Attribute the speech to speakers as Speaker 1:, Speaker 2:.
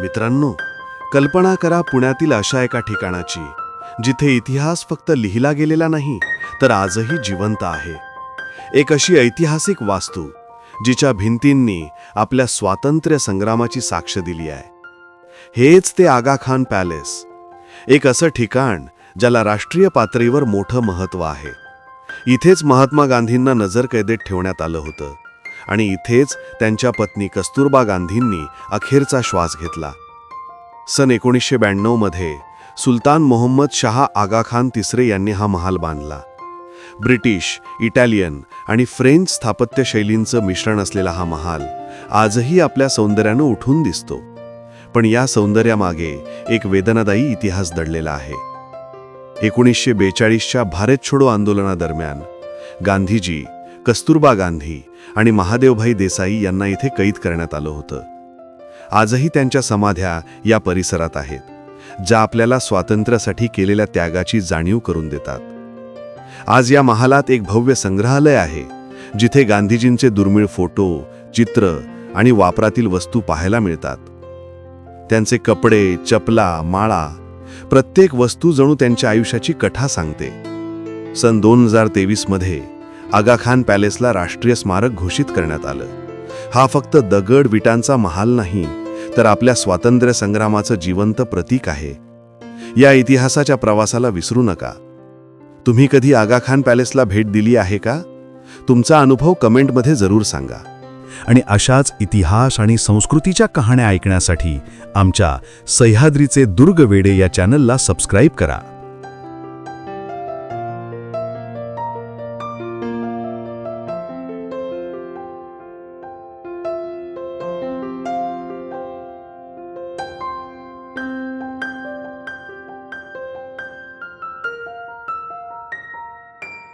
Speaker 1: मित्रांनो कल्पना करा पुण्यातील अशा एका ठिकाणाची जिथे इतिहास फक्त लिहिला गेलेला नाही तर आजही जिवंत आहे. एक अशी ऐतिहासिक वास्तू जिच्या भिंतींनी आपल्या स्वातंत्र्य संग्रामाची साक्ष दिली आहे. हेच ते आगा खान पॅलेस एक असं ठिकाण ज्याला राष्ट्रीय पातळीवर मोठं महत्त्व आहे. इथेच महात्मा गांधींना नजरकैदेत ठेवण्यात आलं होतं. आणि इथेच त्यांच्या पत्नी कस्तुरबा गांधींनी अखेरचा श्वास घेतला. सन एकोणीसशे ब्याण्णवमध्ये सुलतान मोहम्मद शहा आगा खान तिसरे यांनी हा महाल बांधला. ब्रिटिश इटालियन आणि फ्रेंच स्थापत्य शैलींचं मिश्रण असलेला हा महाल आजही आपल्या सौंदर्यानं उठून दिसतो. पण या सौंदर्यामागे एक वेदनादायी इतिहास दडलेला आहे. एकोणीसशे बेचाळीसच्या भारत छोडो आंदोलनादरम्यान गांधीजी कस्तुरबा गांधी आणि महादेवभाई देसाई यांना इथे कैद करण्यात आलं होतं. आजही त्यांच्या समाध्या या परिसरात आहेत ज्या आपल्याला स्वातंत्र्यासाठी केलेल्या त्यागाची जाणीव करून देतात. आज या महालात एक भव्य संग्रहालय आहे जिथे गांधीजींचे दुर्मिळ फोटो चित्र आणि वापरातील वस्तू पाहायला मिळतात. त्यांचे कपडे चपला माळा प्रत्येक वस्तू जणू त्यांच्या आयुष्याची कथा सांगते. सन दोन हजार तेवीसमध्ये आगा खान पॅलेसला राष्ट्रीय स्मारक घोषित करण्यात आलं. हा फक्त दगड विटांचा महाल नाही तर आपल्या स्वातंत्र्य संग्रामाचं जिवंत प्रतीक आहे. या इतिहासाच्या प्रवासाला विसरू नका. तुम्ही कधी आगा खान पॅलेसला भेट दिली आहे का? तुमचा अनुभव कमेंटमध्ये जरूर सांगा.
Speaker 2: आणि अशाच इतिहास आणि संस्कृतीच्या कहाण्या ऐकण्यासाठी आमच्या सह्याद्रीचे दुर्ग वेडे या चॅनलला सबस्क्राईब करा.